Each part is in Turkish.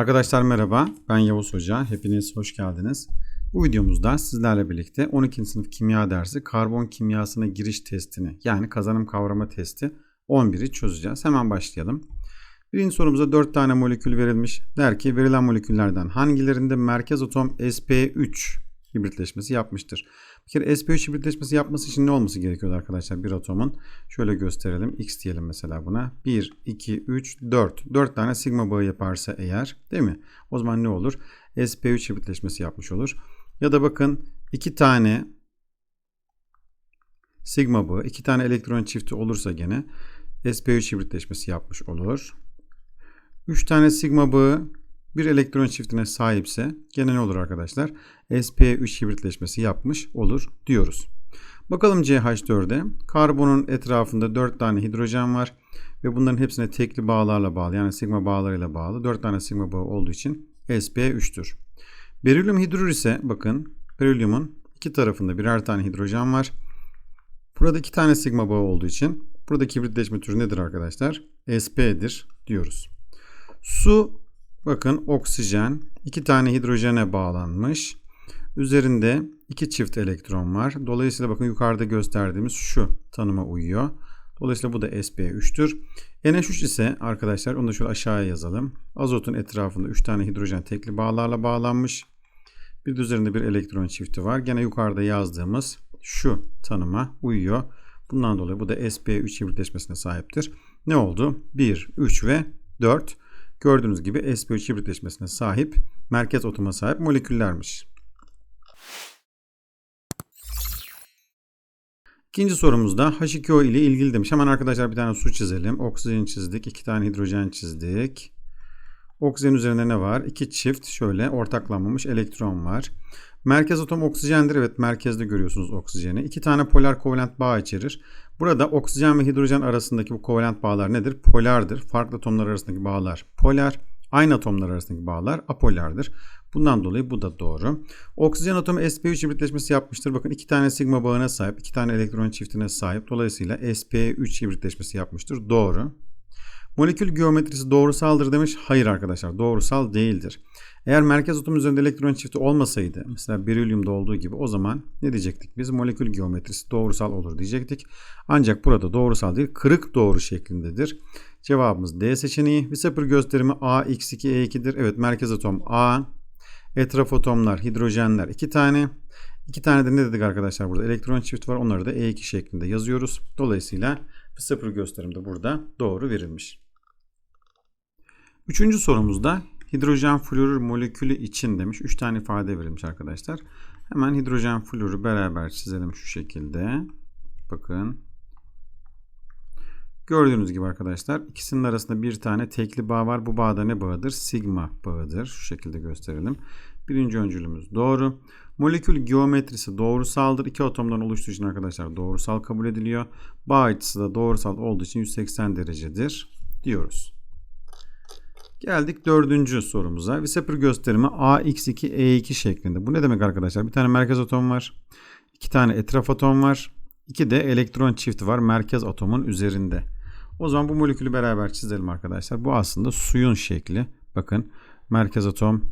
Arkadaşlar merhaba, ben Yavuz Hoca. Hepiniz hoş geldiniz. Bu videomuzda sizlerle birlikte 12. sınıf kimya dersi karbon kimyasına giriş testini yani kazanım kavrama testi 11'i çözeceğiz. Hemen başlayalım. Birinci sorumuza 4 tane molekül verilmiş. Der ki verilen moleküllerden hangilerinde merkez atom sp3 hibritleşmesi yapmıştır? Bir kere sp3 hibritleşmesi yapması için ne olması gerekiyordu arkadaşlar bir atomun? Şöyle gösterelim. X diyelim mesela buna. 1, 2, 3, 4. 4 tane sigma bağı yaparsa eğer değil mi? O zaman ne olur? sp3 hibritleşmesi yapmış olur. Ya da bakın 2 tane sigma bağı, 2 tane elektron çifti olursa gene sp3 hibritleşmesi yapmış olur. 3 tane sigma bağı bir elektron çiftine sahipse gene ne olur arkadaşlar? sp3 hibritleşmesi yapmış olur diyoruz. Bakalım CH4'e. Karbonun etrafında 4 tane hidrojen var ve bunların hepsine tekli bağlarla bağlı yani sigma bağlarıyla bağlı. 4 tane sigma bağı olduğu için sp3'tür. Berilyum hidrür ise bakın berilyumun iki tarafında birer tane hidrojen var. Burada iki tane sigma bağı olduğu için buradaki hibritleşme türü nedir arkadaşlar? sp'dir diyoruz. Su bakın oksijen iki tane hidrojene bağlanmış. Üzerinde iki çift elektron var. Dolayısıyla bakın yukarıda gösterdiğimiz şu tanıma uyuyor. Dolayısıyla bu da sp3'tür. NH3 ise arkadaşlar onu da şöyle aşağıya yazalım. Azotun etrafında 3 tane hidrojen tekli bağlarla bağlanmış. Bir de üzerinde bir elektron çifti var. Gene yukarıda yazdığımız şu tanıma uyuyor. Bundan dolayı bu da sp3 hibritleşmesine sahiptir. Ne oldu? 1, 3 ve 4. Gördüğünüz gibi sp3 hibritleşmesine sahip merkez otoma sahip moleküllermiş. İkinci sorumuzda H2O ile ilgili demiş. Hemen arkadaşlar bir tane su çizelim. Oksijen çizdik. iki tane hidrojen çizdik. Oksijen üzerinde ne var? İki çift şöyle ortaklanmamış elektron var. Merkez atom oksijendir. Evet merkezde görüyorsunuz oksijeni. İki tane polar kovalent bağ içerir. Burada oksijen ve hidrojen arasındaki bu kovalent bağlar nedir? Polardır. Farklı atomlar arasındaki bağlar polar. Aynı atomlar arasındaki bağlar apolardır. Bundan dolayı bu da doğru. Oksijen atomu sp3 hibritleşmesi yapmıştır. Bakın iki tane sigma bağına sahip, iki tane elektron çiftine sahip. Dolayısıyla sp3 hibritleşmesi yapmıştır. Doğru. Molekül geometrisi doğrusaldır demiş. Hayır arkadaşlar doğrusal değildir. Eğer merkez atom üzerinde elektron çifti olmasaydı mesela berilyumda olduğu gibi o zaman ne diyecektik biz? Molekül geometrisi doğrusal olur diyecektik. Ancak burada doğrusal değil kırık doğru şeklindedir. Cevabımız D seçeneği. Wieser gösterimi AX2E2'dir. Evet merkez atom A. Etraf atomlar hidrojenler 2 tane. 2 tane de ne dedik arkadaşlar burada? Elektron çift var. Onları da E2 şeklinde yazıyoruz. Dolayısıyla Wieser gösterim de burada doğru verilmiş. Üçüncü sorumuzda hidrojen florür molekülü için demiş. 3 tane ifade verilmiş arkadaşlar. Hemen hidrojen florü beraber çizelim şu şekilde. Bakın. Gördüğünüz gibi arkadaşlar ikisinin arasında bir tane tekli bağ var. Bu bağda ne bağıdır? Sigma bağıdır. Şu şekilde gösterelim. Birinci öncülümüz doğru. Molekül geometrisi doğrusaldır. İki atomdan oluştuğu için arkadaşlar doğrusal kabul ediliyor. Bağ açısı da doğrusal olduğu için 180 derecedir diyoruz. Geldik dördüncü sorumuza. Wieser gösterimi AX2E2 şeklinde. Bu ne demek arkadaşlar? Bir tane merkez atom var. iki tane etraf atom var. iki de elektron çifti var merkez atomun üzerinde. O zaman bu molekülü beraber çizelim arkadaşlar. Bu aslında suyun şekli. Bakın merkez atom,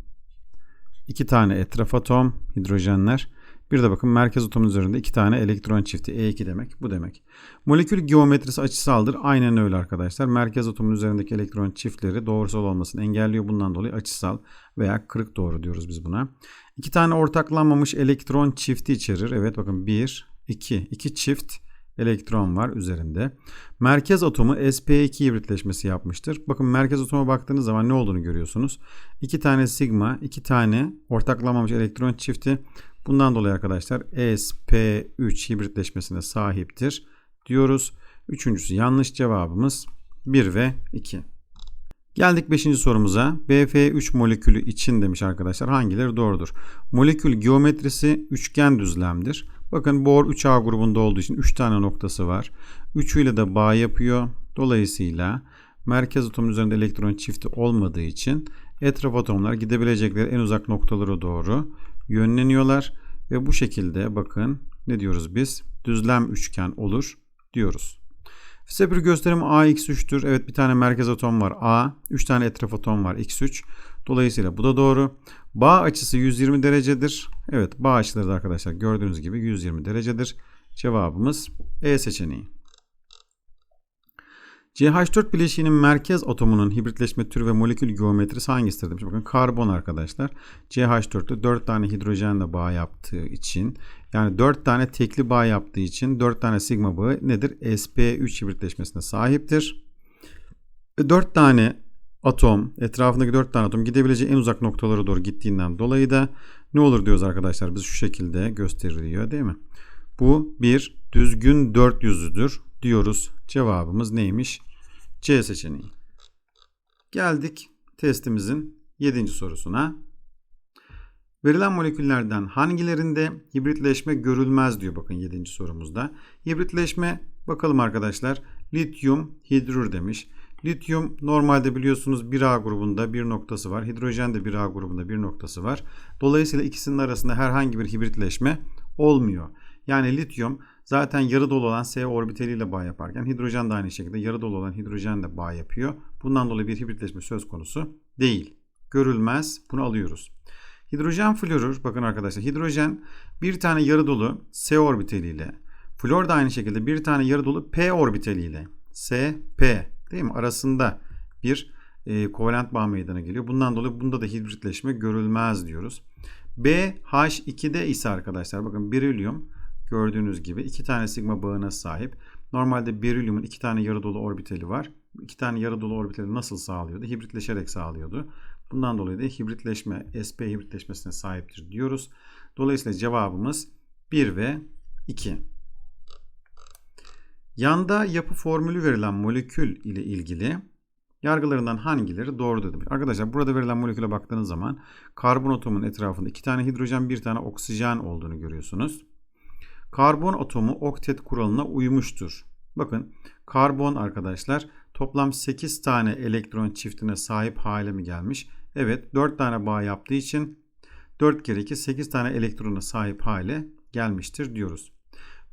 iki tane etraf atom, hidrojenler. Bir de bakın merkez atomun üzerinde iki tane elektron çifti E2 demek. Bu demek. Molekül geometrisi açısaldır. Aynen öyle arkadaşlar. Merkez atomun üzerindeki elektron çiftleri doğrusal olmasını engelliyor. Bundan dolayı açısal veya kırık doğru diyoruz biz buna. İki tane ortaklanmamış elektron çifti içerir. Evet bakın bir, iki, iki çift elektron var üzerinde. Merkez atomu sp2 hibritleşmesi yapmıştır. Bakın merkez atoma baktığınız zaman ne olduğunu görüyorsunuz. İki tane sigma, iki tane ortaklanmamış elektron çifti. Bundan dolayı arkadaşlar sp3 hibritleşmesine sahiptir diyoruz. Üçüncüsü yanlış cevabımız 1 ve 2. Geldik 5. sorumuza. BF3 molekülü için demiş arkadaşlar. Hangileri doğrudur? Molekül geometrisi üçgen düzlemdir. Bakın bor 3A grubunda olduğu için 3 tane noktası var. Üçüyle de bağ yapıyor. Dolayısıyla merkez atomun üzerinde elektron çifti olmadığı için etraf atomlar gidebilecekleri en uzak noktalara doğru yönleniyorlar ve bu şekilde bakın ne diyoruz biz? Düzlem üçgen olur diyoruz. Fise bir gösterim AX3'tür. Evet bir tane merkez atom var A. 3 tane etraf atom var X3. Dolayısıyla bu da doğru. Bağ açısı 120 derecedir. Evet bağ açıları da arkadaşlar gördüğünüz gibi 120 derecedir. Cevabımız E seçeneği. CH4 bileşiğinin merkez atomunun hibritleşme türü ve molekül geometrisi hangisidir demiş. Bakın karbon arkadaşlar. CH4'te 4 tane hidrojenle bağ yaptığı için yani 4 tane tekli bağ yaptığı için 4 tane sigma bağı nedir? sp3 hibritleşmesine sahiptir. 4 tane atom, etrafındaki 4 tane atom gidebileceği en uzak noktalara doğru gittiğinden dolayı da ne olur diyoruz arkadaşlar? Biz şu şekilde gösteriliyor değil mi? Bu bir düzgün dört yüzlüdür diyoruz. Cevabımız neymiş? C seçeneği. Geldik testimizin 7. sorusuna. Verilen moleküllerden hangilerinde hibritleşme görülmez diyor bakın 7. sorumuzda. Hibritleşme bakalım arkadaşlar. Lityum hidrür demiş. Lityum normalde biliyorsunuz 1A grubunda bir noktası var. Hidrojen de 1A grubunda bir noktası var. Dolayısıyla ikisinin arasında herhangi bir hibritleşme olmuyor. Yani lityum zaten yarı dolu olan S orbitaliyle bağ yaparken hidrojen de aynı şekilde yarı dolu olan hidrojenle bağ yapıyor. Bundan dolayı bir hibritleşme söz konusu değil. Görülmez. Bunu alıyoruz. Hidrojen florür bakın arkadaşlar hidrojen bir tane yarı dolu S orbitaliyle flor da aynı şekilde bir tane yarı dolu P orbitaliyle S P değil mi arasında bir e, kovalent bağ meydana geliyor. Bundan dolayı bunda da hibritleşme görülmez diyoruz. BH2'de ise arkadaşlar bakın berilyum gördüğünüz gibi iki tane sigma bağına sahip. Normalde berilyumun iki tane yarı dolu orbitali var. İki tane yarı dolu orbitali nasıl sağlıyordu? Hibritleşerek sağlıyordu. Bundan dolayı da hibritleşme, sp hibritleşmesine sahiptir diyoruz. Dolayısıyla cevabımız 1 ve 2. Yanda yapı formülü verilen molekül ile ilgili yargılarından hangileri doğrudur demiş. Arkadaşlar burada verilen moleküle baktığınız zaman karbon atomunun etrafında iki tane hidrojen bir tane oksijen olduğunu görüyorsunuz. Karbon atomu oktet kuralına uymuştur. Bakın karbon arkadaşlar toplam 8 tane elektron çiftine sahip hale mi gelmiş? Evet 4 tane bağ yaptığı için 4 kere 2 8 tane elektrona sahip hale gelmiştir diyoruz.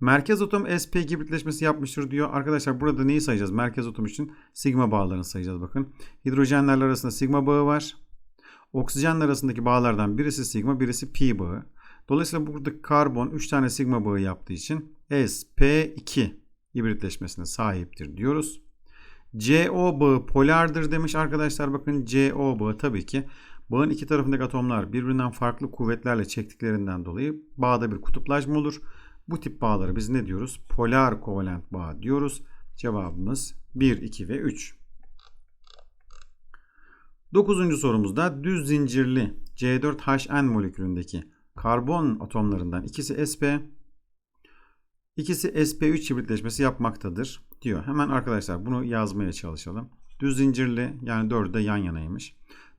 Merkez atom sp hibritleşmesi yapmıştır diyor. Arkadaşlar burada neyi sayacağız? Merkez atom için sigma bağlarını sayacağız bakın. Hidrojenler arasında sigma bağı var. Oksijenler arasındaki bağlardan birisi sigma birisi pi bağı. Dolayısıyla burada karbon 3 tane sigma bağı yaptığı için sp2 hibritleşmesine sahiptir diyoruz. CO bağı polardır demiş arkadaşlar. Bakın CO bağı tabii ki bağın iki tarafındaki atomlar birbirinden farklı kuvvetlerle çektiklerinden dolayı bağda bir kutuplaşma olur. Bu tip bağları biz ne diyoruz? Polar kovalent bağ diyoruz. Cevabımız 1, 2 ve 3. Dokuzuncu sorumuzda düz zincirli C4HN molekülündeki karbon atomlarından ikisi sp, ikisi sp3 hibritleşmesi yapmaktadır diyor. Hemen arkadaşlar bunu yazmaya çalışalım. Düz zincirli yani 4'ü de yan yanaymış.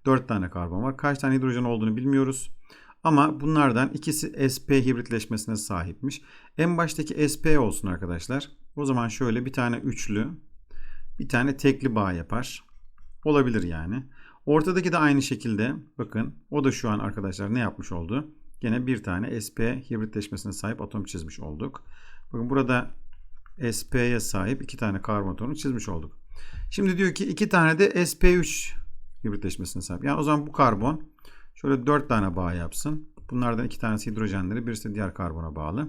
4 tane karbon var. Kaç tane hidrojen olduğunu bilmiyoruz. Ama bunlardan ikisi sp hibritleşmesine sahipmiş. En baştaki sp olsun arkadaşlar. O zaman şöyle bir tane üçlü, bir tane tekli bağ yapar. Olabilir yani. Ortadaki de aynı şekilde bakın o da şu an arkadaşlar ne yapmış oldu? Gene bir tane sp hibritleşmesine sahip atom çizmiş olduk. Bakın burada sp'ye sahip iki tane karbon atomu çizmiş olduk. Şimdi diyor ki iki tane de sp3 hibritleşmesine sahip. Yani o zaman bu karbon şöyle dört tane bağ yapsın. Bunlardan iki tanesi hidrojenleri, birisi diğer karbona bağlı.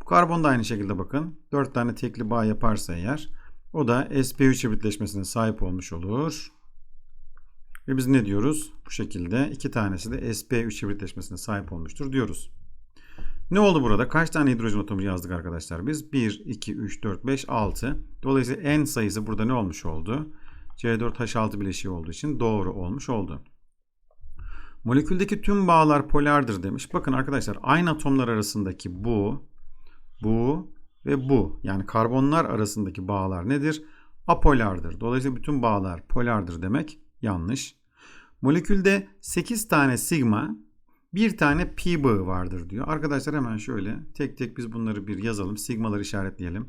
Bu karbon da aynı şekilde bakın. Dört tane tekli bağ yaparsa eğer o da sp3 hibritleşmesine sahip olmuş olur. Ve biz ne diyoruz? Bu şekilde iki tanesi de sp3 hibritleşmesine sahip olmuştur diyoruz. Ne oldu burada? Kaç tane hidrojen atomu yazdık arkadaşlar biz? 1, 2, 3, 4, 5, 6. Dolayısıyla en sayısı burada ne olmuş oldu? C4H6 bileşiği olduğu için doğru olmuş oldu. Moleküldeki tüm bağlar polardır demiş. Bakın arkadaşlar aynı atomlar arasındaki bu, bu ve bu yani karbonlar arasındaki bağlar nedir? Apolardır. Dolayısıyla bütün bağlar polardır demek yanlış. Molekülde 8 tane sigma, bir tane pi bağı vardır diyor. Arkadaşlar hemen şöyle tek tek biz bunları bir yazalım. Sigmaları işaretleyelim.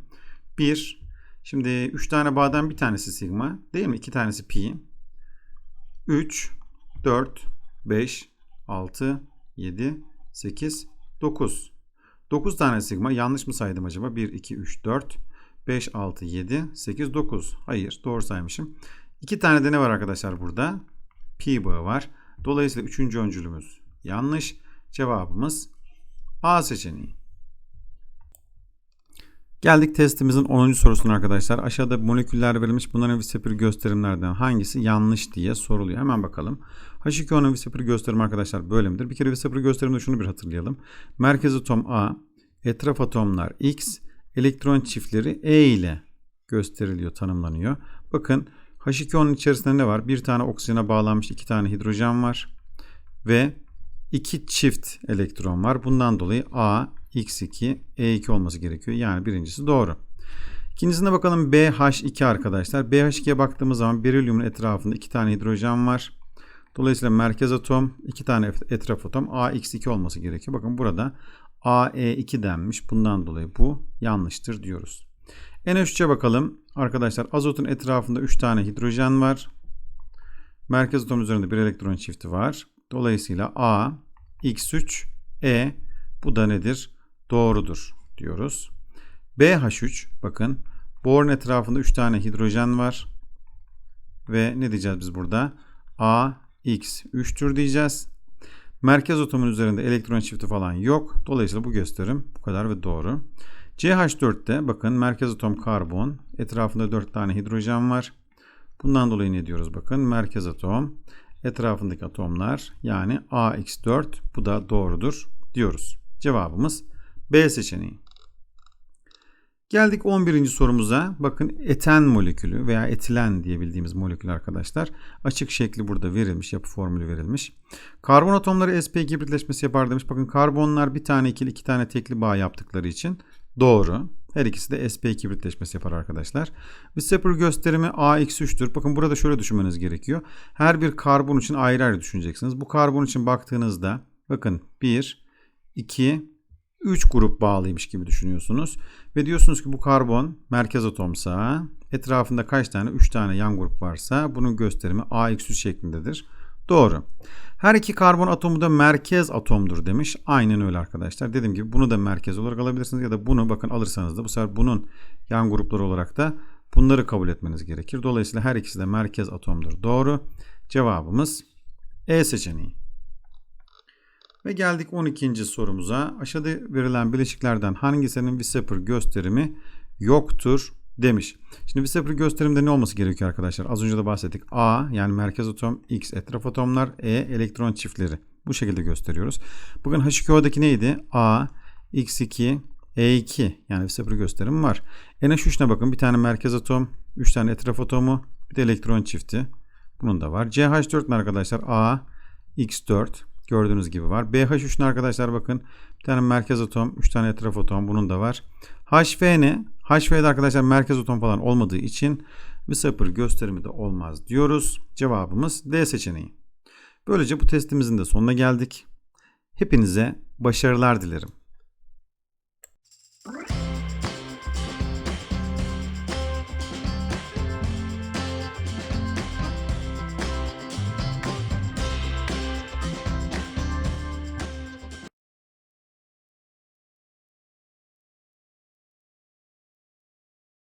1, şimdi 3 tane bağdan bir tanesi sigma değil mi? 2 tanesi pi. 3, 4, 5, 6, 7, 8, 9. 9 tane sigma yanlış mı saydım acaba? 1, 2, 3, 4, 5, 6, 7, 8, 9. Hayır doğru saymışım. İki tane de ne var arkadaşlar burada? Pi bağı var. Dolayısıyla üçüncü öncülümüz yanlış. Cevabımız A seçeneği. Geldik testimizin 10. sorusuna arkadaşlar. Aşağıda moleküller verilmiş. Bunların visipir gösterimlerden hangisi yanlış diye soruluyor. Hemen bakalım. H2O'nun visipir gösterimi arkadaşlar böyle midir? Bir kere visipir gösterimde şunu bir hatırlayalım. Merkez atom A, etraf atomlar X, elektron çiftleri E ile gösteriliyor, tanımlanıyor. Bakın H2O'nun içerisinde ne var? Bir tane oksijene bağlanmış iki tane hidrojen var. Ve iki çift elektron var. Bundan dolayı A, X2, E2 olması gerekiyor. Yani birincisi doğru. İkincisine bakalım BH2 arkadaşlar. BH2'ye baktığımız zaman berilyumun etrafında iki tane hidrojen var. Dolayısıyla merkez atom, iki tane etraf atom AX2 olması gerekiyor. Bakın burada AE2 denmiş. Bundan dolayı bu yanlıştır diyoruz. NH3'e bakalım. Arkadaşlar azotun etrafında 3 tane hidrojen var. Merkez atom üzerinde bir elektron çifti var. Dolayısıyla A, X3, E bu da nedir? Doğrudur diyoruz. BH3 bakın borun etrafında 3 tane hidrojen var. Ve ne diyeceğiz biz burada? A, X 3'tür diyeceğiz. Merkez atomun üzerinde elektron çifti falan yok. Dolayısıyla bu gösterim bu kadar ve doğru. CH4'te bakın merkez atom karbon. Etrafında 4 tane hidrojen var. Bundan dolayı ne diyoruz bakın? Merkez atom, etrafındaki atomlar yani AX4 bu da doğrudur diyoruz. Cevabımız B seçeneği. Geldik 11. sorumuza. Bakın eten molekülü veya etilen diye bildiğimiz molekül arkadaşlar. Açık şekli burada verilmiş. Yapı formülü verilmiş. Karbon atomları sp hibritleşmesi yapar demiş. Bakın karbonlar bir tane ikili iki tane tekli bağ yaptıkları için doğru. Her ikisi de sp2 hibritleşmesi yapar arkadaşlar. Weber gösterimi AX3'tür. Bakın burada şöyle düşünmeniz gerekiyor. Her bir karbon için ayrı ayrı düşüneceksiniz. Bu karbon için baktığınızda bakın 1, 2, 3 grup bağlıymış gibi düşünüyorsunuz. Ve diyorsunuz ki bu karbon merkez atomsa etrafında kaç tane 3 tane yan grup varsa bunun gösterimi AX3 şeklindedir. Doğru. Her iki karbon atomu da merkez atomdur demiş. Aynen öyle arkadaşlar. Dediğim gibi bunu da merkez olarak alabilirsiniz ya da bunu bakın alırsanız da bu sefer bunun yan grupları olarak da bunları kabul etmeniz gerekir. Dolayısıyla her ikisi de merkez atomdur. Doğru. Cevabımız E seçeneği. Ve geldik 12. sorumuza. Aşağıda verilen bileşiklerden hangisinin Weber gösterimi yoktur demiş. Şimdi Weber gösterimde ne olması gerekiyor arkadaşlar? Az önce de bahsettik. A yani merkez atom, X etraf atomlar, E elektron çiftleri. Bu şekilde gösteriyoruz. Bugün H2O'daki neydi? A, X2, E2 yani Weber gösterimi var. NH3'ne bakın bir tane merkez atom, 3 tane etraf atomu, bir de elektron çifti. Bunun da var. CH4 ne arkadaşlar? A, X4 gördüğünüz gibi var. BH3'ün arkadaşlar bakın bir tane merkez atom, 3 tane etraf atom bunun da var. HV ne? HV'de arkadaşlar merkez atom falan olmadığı için Weber gösterimi de olmaz diyoruz. Cevabımız D seçeneği. Böylece bu testimizin de sonuna geldik. Hepinize başarılar dilerim.